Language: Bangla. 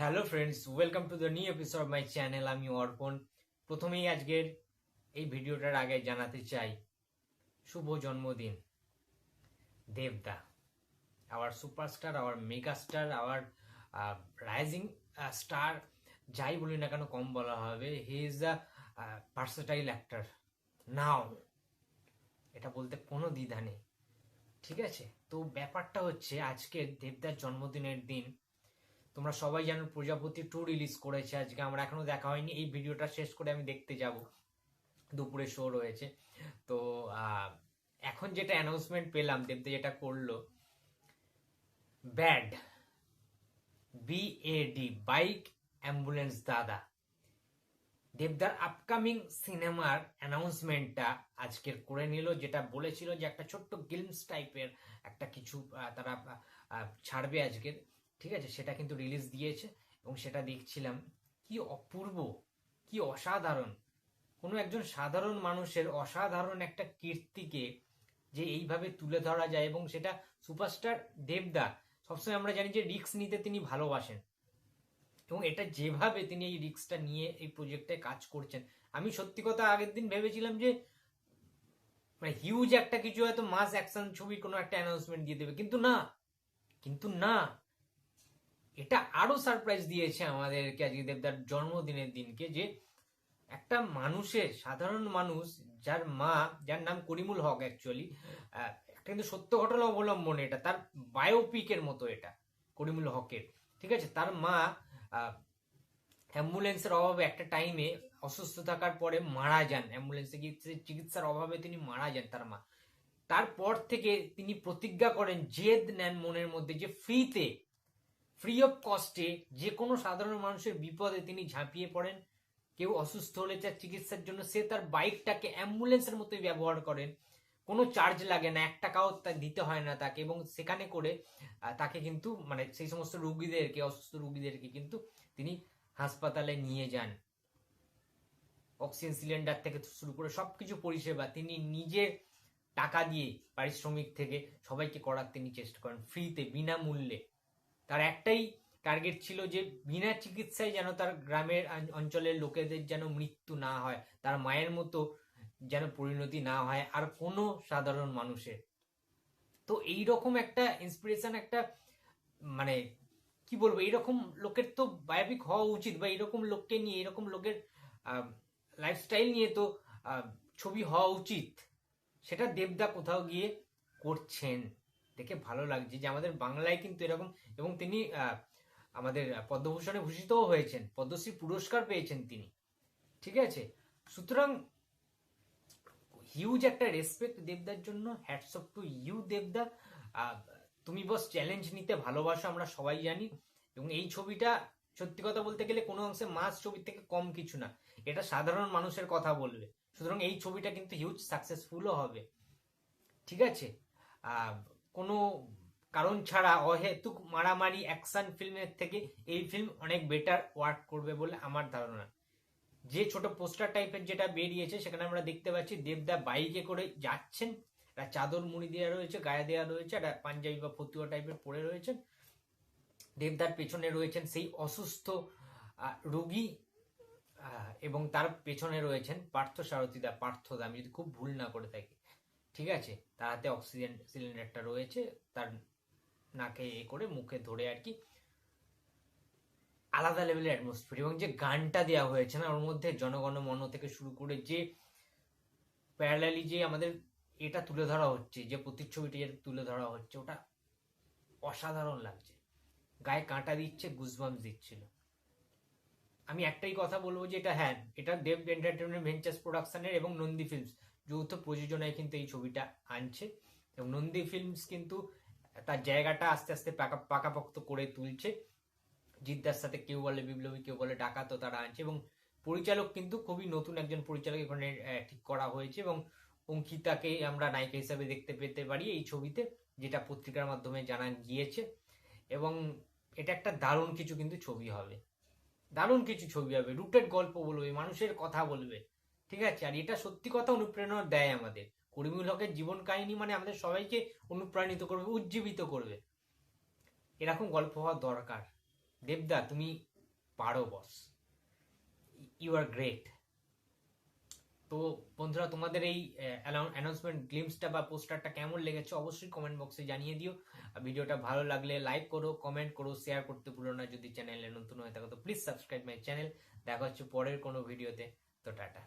Hello friends welcome to the new episode my channel আমি অর্পণ প্রথমেই আজকের এই ভিডিওটার আগে জানাতে চাই, শুভ জন্মদিন। দেবদা our superstar our mega star our rising star যাই বলি না কেন কম বলা হবে he is the versatile actor now এটা বলতে কোনো দ্বিধা নেই। ঠিক আছে? তো ব্যাপারটা হচ্ছে আজকে দেবদার জন্মদিনের দিন তোমরা সবাই জানো প্রজাপতি টু রিলিজ করেছে আজকে। আমরা এখনও দেখা হয়নি। এই ভিডিওটা শেষ করে আমি দেখতে যাব। দুপুরে শো রয়েছে। তো এখন যেটা অ্যানাউন্সমেন্ট পেলাম, দেবদা যেটা করল ব্যাড বিএডি বাইক অ্যাম্বুলেন্স দাদা। দেবদার আপকামিং সিনেমার অ্যানাউন্সমেন্টটা আজকের করে নিল, যেটা বলেছিল যে একটা ছোট্ট গিলমস টাইপের একটা কিছু তারা ছাড়বে আজকের। ঠিক আছে? সেটা কিন্তু রিলিজ দিয়েছে এবং সেটা দেখছিলাম। কি অপূর্ব, কি অসাধারণ। কোনো একজন সাধারণ মানুষের অসাধারণ একটা কীর্তিকে যে এইভাবে তুলে ধরা যায় এবং সেটা সুপারস্টার দেবদা, সবসময় আমরা জানি যে রিক্স নিতে তিনি ভালোবাসেন। এবং এটা যেভাবে তিনি এই রিক্সটা নিয়ে এই প্রজেক্টে কাজ করছেন, আমি সত্যি কথা আগের দিন ভেবেছিলাম যে মানে হিউজ একটা কিছু হয়তো মাস অ্যাকশন ছবির কোনো একটা অ্যানাউন্সমেন্ট দিয়ে দেবে, কিন্তু না কিন্তু না। এটা আরও সারপ্রাইজ দিয়েছে আমাদেরকে আজকে দেবদার জন্মদিনের দিনকে যে একটা মানুষের, সাধারণ মানুষ, যার মা, যার নাম করিমুল হক অ্যাকচুয়ালি একটা কিন্তু সত্য ঘটনা অবলম্বন এটা, তার বায়োপিকের মতো এটা, করিমুল হকের। ঠিক আছে? তার মা অ্যাম্বুলেন্সের অভাবে একটা টাইমে অসুস্থ থাকার পরে মারা যান। অ্যাম্বুলেন্সে চিকিৎসার অভাবে তিনি মারা যান তার মা। তারপর থেকে তিনি প্রতিজ্ঞা করেন জেদ নেন মনের মধ্যে যে ফ্রিতে ফ্রি অফ কস্টে যে কোনো সাধারণ মানুষের বিপদে তিনি ঝাঁপিয়ে পড়েন। কেউ অসুস্থ হলে তার চিকিৎসার জন্য সে তার বাইকটাকে অ্যাম্বুলেন্সের মতোই ব্যবহার করেন। কোনো চার্জ লাগে না, এক টাকাও দিতে হয় না তাকে এবং সেখানে করে তাকে কিন্তু মানে সেই সমস্ত রুগীদেরকে, অসুস্থ রুগীদেরকে কিন্তু তিনি হাসপাতালে নিয়ে যান। অক্সিজেন সিলিন্ডার থেকে শুরু করে সব কিছু পরিষেবা তিনি নিজে টাকা দিয়ে পারিশ্রমিক থেকে সবাইকে করার তিনি চেষ্টা করেন ফ্রিতে বিনামূল্যে। তার একটাই টার্গেট ছিল যে বিনা চিকিৎসায় যেন তার গ্রামের অঞ্চলের লোকেদের যেন মৃত্যু না হয়, তার মায়ের মতো যেন পরিণতি না হয় আর কোনো সাধারণ মানুষের। তো এই রকম একটা ইন্সপিরেশন একটা মানে কি বলব, এইরকম লোকের তো বায়োপিক হওয়া উচিত বা এরকম লোককে নিয়ে এরকম লোকের লাইফস্টাইল নিয়ে তো ছবি হওয়া উচিত। সেটা দেবদা কোথাও গিয়ে করছেন। দেখে ভালো লাগছে যে আমাদের বাংলায় কিন্তু এরকম এবং তিনি আমাদের পদ্মভূষণে ভূষিতও হয়েছেন, পদ্মশ্রী পুরস্কার পেয়েছেন তিনি। ঠিক আছে? সুতরাং হিউজ একটা রেসপেক্ট দেবদার জন্য হ্যাটস অফ টু ইউ দেবদা। তুমি বস চ্যালেঞ্জ নিতে ভালোবাসো, আমরা সবাই জানি। এবং এই ছবিটা সত্যি কথা বলতে গেলে কোনো অংশে মাস ছবির থেকে কম কিছু না। এটা সাধারণ মানুষের কথা বলবে। সুতরাং এই ছবিটা কিন্তু হিউজ সাকসেসফুলও হবে। ঠিক আছে? কোনো কারণ ছাড়া অহেতুক মারামারি অ্যাকশন ফিল্মের থেকে এই ফিল্ম অনেক বেটার ওয়ার্ক করবে বলে আমার ধারণা। যে ছোট পোস্টার টাইপের যেটা বেরিয়েছে, সেখানে আমরা দেখতে পাচ্ছি দেবদা বাইকে করে যাচ্ছেন। একটা চাদর মুড়ি দেওয়া রয়েছে, গায়ে দেওয়া রয়েছে, একটা পাঞ্জাবি বা ফতুয়া টাইপের পরে রয়েছেন। দেবদার পেছনে রয়েছেন সেই অসুস্থ রোগী এবং তার পেছনে রয়েছেন পার্থ সারথীদা পার্থদা আমি যদি খুব ভুল না করে থাকি। ঠিক আছে? তার হাতে অক্সিজেন সিলিন্ডারটা রয়েছে, তার নাকে এ করে মুখে ধরে আর কি আলাদা লেভেলের অ্যাটমসফিয়ার এবং যে গানটা দেওয়া হয়েছে না, ওর মধ্যে জনগণ মন থেকে শুরু করে যে প্যারালালি যে আমাদের এটা তুলে ধরা হচ্ছে, যে প্রতিচ্ছবিটি যেটা তুলে ধরা হচ্ছে, ওটা অসাধারণ লাগছে। গায়ে কাঁটা দিচ্ছে গুজবামস দিচ্ছিল। আমি একটাই কথা বলব যে এটা হ্যাঁ এটা দেব এন্টারটেনমেন্ট ভেঞ্চার্স প্রোডাকশনের এবং নন্দী ফিল্মস যৌথ প্রযোজনায় কিন্তু এই ছবিটা আনছে। এবং নন্দী ফিল্মস কিন্তু তার জায়গাটা আস্তে আস্তে পাকা, পাকাপোক্ত করে তুলছে। জিদ্দার সাথে কেউ বলে বিপ্লবী, কেউ বলে ডাকাতও তারা আনছে। এবং পরিচালক কিন্তু খুবই নতুন একজন পরিচালক এখানে ঠিক করা হয়েছে। এবং অঙ্কিতাকে আমরা নায়িকা হিসাবে দেখতে পেতে পারি এই ছবিতে, যেটা পত্রিকার মাধ্যমে জানা গিয়েছে। এবং এটা একটা দারুণ কিছু কিন্তু ছবি হবে। দারুণ কিছু ছবি হবে। রুটেড গল্প বলবে, মানুষের কথা বলবে। ঠিক আছে? আর এটা সত্যি কথা অনুপ্রেরণা দেয় আমাদের। করিমুল হকের জীবন কাহিনী মানে আমাদের সবাইকে অনুপ্রাণিত করবে, উজ্জীবিত করবে। এরকম গল্প হওয়া দরকার। দেবদা, তুমি পারো বস ইউ আর গ্রেট তো বন্ধুরা, তোমাদের এই অ্যানাউন্সমেন্ট গ্লিমসটা বা পোস্টারটা কেমন লেগেছে অবশ্যই কমেন্ট বক্সে জানিয়ে দিও। ভিডিওটা ভালো লাগলে লাইক করো কমেন্ট করো শেয়ার করতে ভুলো না। যদি চ্যানেলে নতুন হয়ে থাকো, তো প্লিজ সাবস্ক্রাইব মাই চ্যানেল দেখা হচ্ছে পরের কোনো ভিডিওতে তো টাটা।